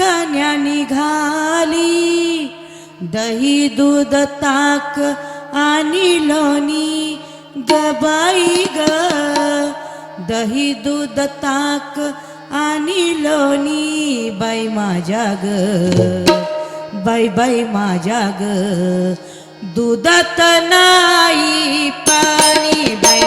कन्या निघाली दही दूध ताक आणि लोणी. गबाई ग दही दूध ताक आणि लोणी. बाई माझ्या ग बाई बाई माझ्या ग दुधात नाही पाणी. बाई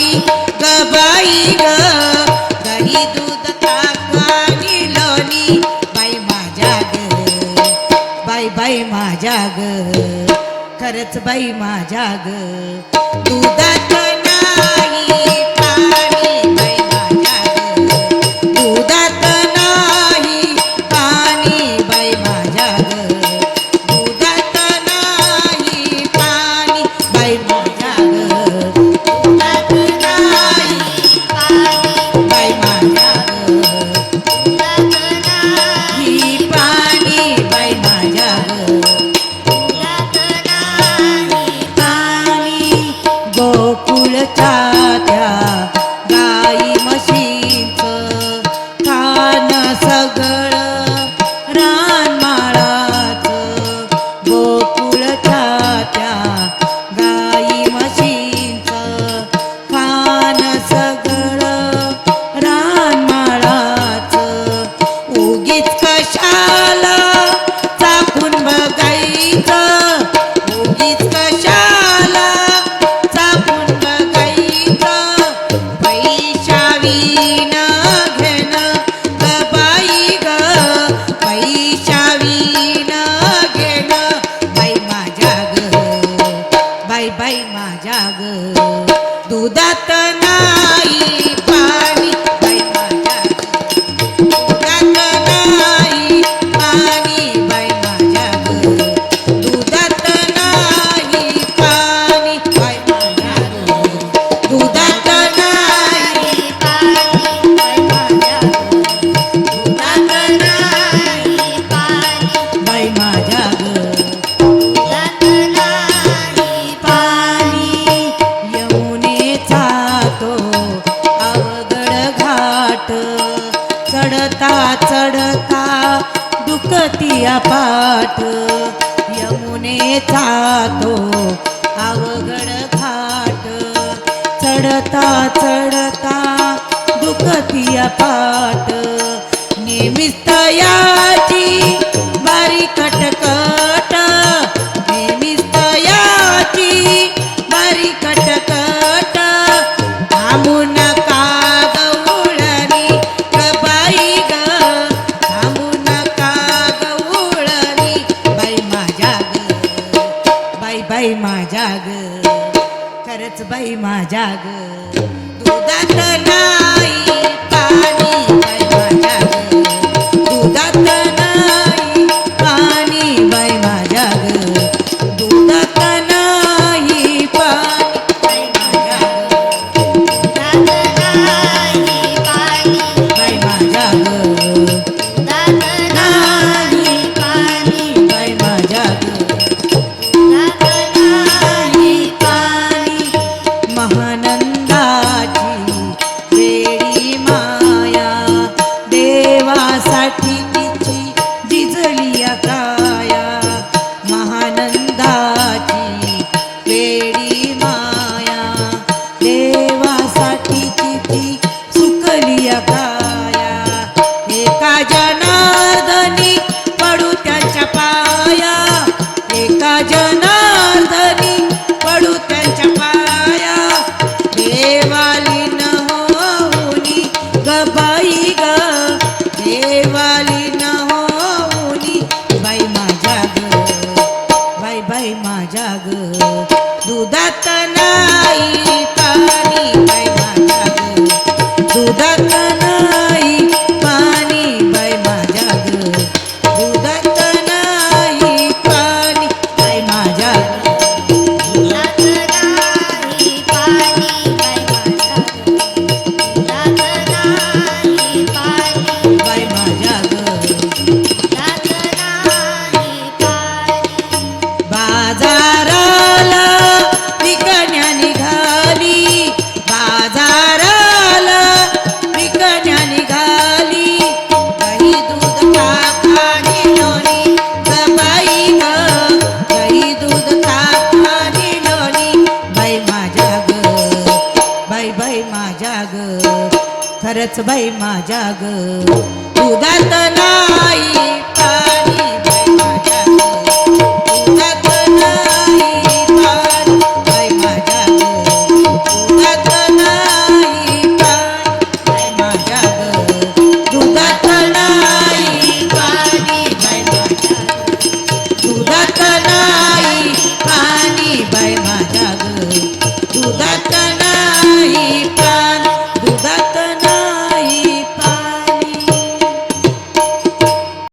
बाई गबाई ग. दही दूध काकानी लोणी बाई माझ्या ग. बाई बाई माझ्या ग. खरंच बाई माझ्या ग. दूध बाई माझ्या ग. दुधात नाही. चढता चढता दुखतिया पाट यमुनेचा तो अवघड घाट. चढता चढता दुखतिया पाट निमित्त याची बाई माझ्या ग खरंच बाई माझ्या ग दुधात नाही माझ्या ग. दुधात नाही बाई बाई माझ्या ग. खरंच बाई माझ्या ग. दुधात नाही पाणी बाय